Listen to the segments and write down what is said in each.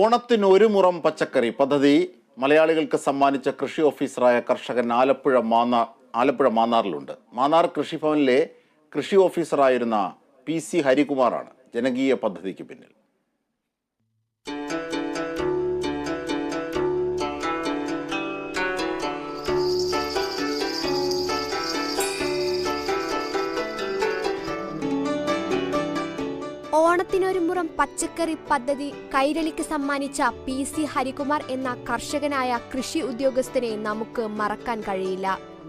ഓണത്തിന് ഒരു മുറം പച്ചക്കറി പദ്ധതി മലയാളികൾക്ക് സമ്മാനിച്ച കൃഷി ഓഫീസറായ കർഷകൻ ആലപ്പുഴ മാന്നാർ ആലപ്പുഴ മാന്നാറിലുണ്ട്. മാന്നാർ കൃഷിഭവനിലെ കൃഷി ഓഫീസറായിരുന്ന പി സി ഹരികുമാറാണ് ജനകീയ പദ്ധതിക്ക് പിന്നിൽ. ഓണത്തിനൊരു മുറം പച്ചക്കറി പദ്ധതി കൈരളിക്ക് സമ്മാനിച്ച പി സി ഹരികുമാർ എന്ന കർഷകനായ കൃഷി ഉദ്യോഗസ്ഥനെ നമുക്ക് മറക്കാൻ കഴിയില്ല.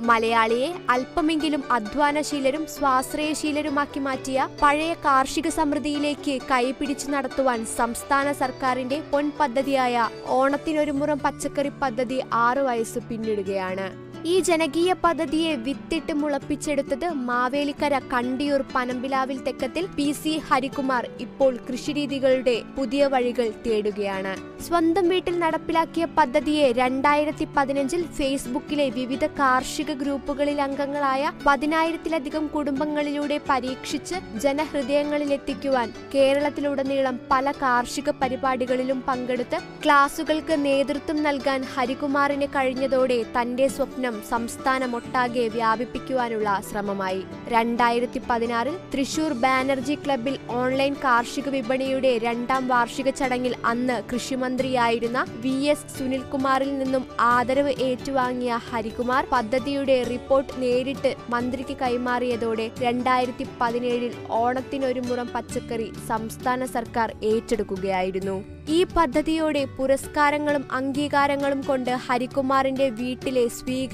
മലയാളിയെ അല്പമെങ്കിലും അധ്വാനശീലരും സ്വാശ്രയശീലരുമാക്കി മാറ്റിയ പഴയ കാർഷിക സമൃദ്ധിയിലേക്ക് കൈപിടിച്ചു നടത്തുവാൻ സംസ്ഥാന സർക്കാരിന്റെ പൊൻപദ്ധതിയായ ഓണത്തിനൊരു മുറം പച്ചക്കറി പദ്ധതി ആറു വയസ്സ് പിന്നിടുകയാണ്. ഈ ജനകീയ പദ്ധതിയെ വിത്തിട്ട് മുളപ്പിച്ചെടുത്തത് മാവേലിക്കര കണ്ടിയൂർ പനമ്പിലാവിൽ തെക്കത്തിൽ പി സി ഹരികുമാർ ഇപ്പോൾ കൃഷിരീതികളുടെ പുതിയ വഴികൾ തേടുകയാണ്. സ്വന്തം വീട്ടിൽ നടപ്പിലാക്കിയ പദ്ധതിയെ രണ്ടായിരത്തി പതിനഞ്ചിൽ ഫേസ്ബുക്കിലെ വിവിധ കാർഷിക ഗ്രൂപ്പുകളിൽ അംഗങ്ങളായ പതിനായിരത്തിലധികം കുടുംബങ്ങളിലൂടെ പരീക്ഷിച്ച് ജനഹൃദയങ്ങളിലെത്തിക്കുവാൻ കേരളത്തിലുടനീളം പല കാർഷിക പരിപാടികളിലും പങ്കെടുത്ത് ക്ലാസുകൾക്ക് നേതൃത്വം നൽകാൻ ഹരികുമാറിന് കഴിഞ്ഞതോടെ തന്റെ സ്വപ്നം സംസ്ഥാനമൊട്ടാകെ വ്യാപിപ്പിക്കുവാനുള്ള ശ്രമമായി. രണ്ടായിരത്തി പതിനാറിൽ തൃശൂർ ബാനർജി ക്ലബിൽ ഓൺലൈൻ കാർഷിക വിപണിയുടെ രണ്ടാം വാർഷിക ചടങ്ങിൽ അന്ന് കൃഷിമന്ത്രിയായിരുന്ന വി എസ് സുനിൽകുമാറിൽ നിന്നും ആദരവ് ഏറ്റുവാങ്ങിയ ഹരികുമാർ പദ്ധതിയുടെ റിപ്പോർട്ട് നേരിട്ട് മന്ത്രിക്ക് കൈമാറിയതോടെ രണ്ടായിരത്തി പതിനേഴിൽ ഓണത്തിനൊരു മുറം പച്ചക്കറി സംസ്ഥാന സർക്കാർ ഏറ്റെടുക്കുകയായിരുന്നു. ഈ പദ്ധതിയോടെ പുരസ്കാരങ്ങളും അംഗീകാരങ്ങളും കൊണ്ട് ഹരികുമാറിന്റെ വീട്ടിലെ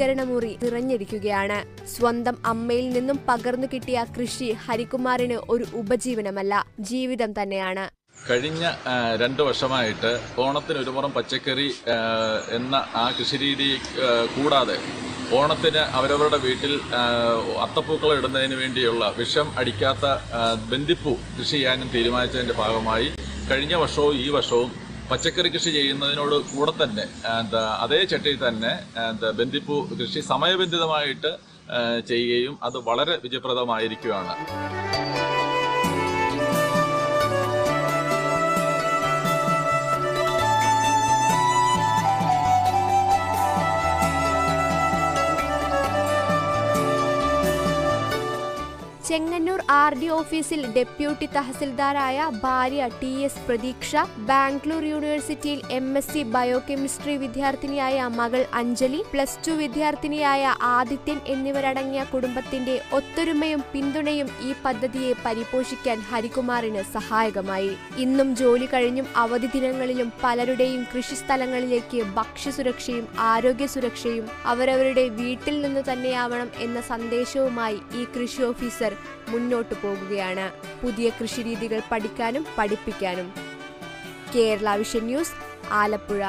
സ്വീകരണമുറി നിറഞ്ഞിരിക്കുകയാണ്. സ്വന്തം അമ്മയിൽ നിന്നും പകർന്നു കിട്ടിയ കൃഷി ഹരികുമാറിന് ഒരു ഉപജീവനമല്ല ജീവിതം തന്നെയാണ്. കഴിഞ്ഞ രണ്ട് വർഷമായിട്ട് ഓണത്തിന് ഒരുപുറം പച്ചക്കറി എന്ന ആ കൃഷിരീതി കൂടാതെ ഓണത്തിന് അവരവരുടെ വീട്ടിൽ അത്തപ്പൂക്കൾ ഇടുന്നതിന് വേണ്ടിയുള്ള വിഷം അടിക്കാത്ത ബന്ധിപ്പൂ കൃഷി ചെയ്യാനും തീരുമാനിച്ചതിന്റെ ഭാഗമായി കഴിഞ്ഞ വർഷവും ഈ വർഷവും പച്ചക്കറി കൃഷി ചെയ്യുന്നതിനോട് കൂടെ തന്നെ എന്താ അതേ ചട്ടിയിൽ തന്നെ എന്താ ബന്ദിപ്പൂ കൃഷി സമയബന്ധിതമായിട്ട് ചെയ്യുകയും അത് വളരെ വിജയപ്രദമായിരിക്കുകയാണ്. ചെങ്ങന്നൂർ ആർ ഡി ഓഫീസിൽ ഡെപ്യൂട്ടി തഹസിൽദാരായ ഭാര്യ ടി എസ് പ്രതീക്ഷ ബാംഗ്ലൂർ യൂണിവേഴ്സിറ്റിയിൽ എം എസ് സി ബയോകെമിസ്ട്രി വിദ്യാർത്ഥിനിയായ മകൾ അഞ്ജലി പ്ലസ് ടു വിദ്യാർത്ഥിനിയായ ആദിത്യൻ എന്നിവരടങ്ങിയ കുടുംബത്തിന്റെ ഒത്തൊരുമയും പിന്തുണയും ഈ പദ്ധതിയെ പരിപോഷിക്കാൻ ഹരികുമാറിന് സഹായകമായി. ഇന്നും ജോലി കഴിഞ്ഞും അവധി ദിനങ്ങളിലും പലരുടെയും കൃഷിസ്ഥലങ്ങളിലേക്ക് ഭക്ഷ്യസുരക്ഷയും ആരോഗ്യ സുരക്ഷയും അവരവരുടെ വീട്ടിൽ നിന്ന് തന്നെയാവണം എന്ന സന്ദേശവുമായി ഈ കൃഷി ഓഫീസർ മുന്നോട്ടു പോകുകയാണ്. പുതിയ കൃഷിരീതികൾ പഠിക്കാനും പഠിപ്പിക്കാനും. Kerala vision news Alappuzha.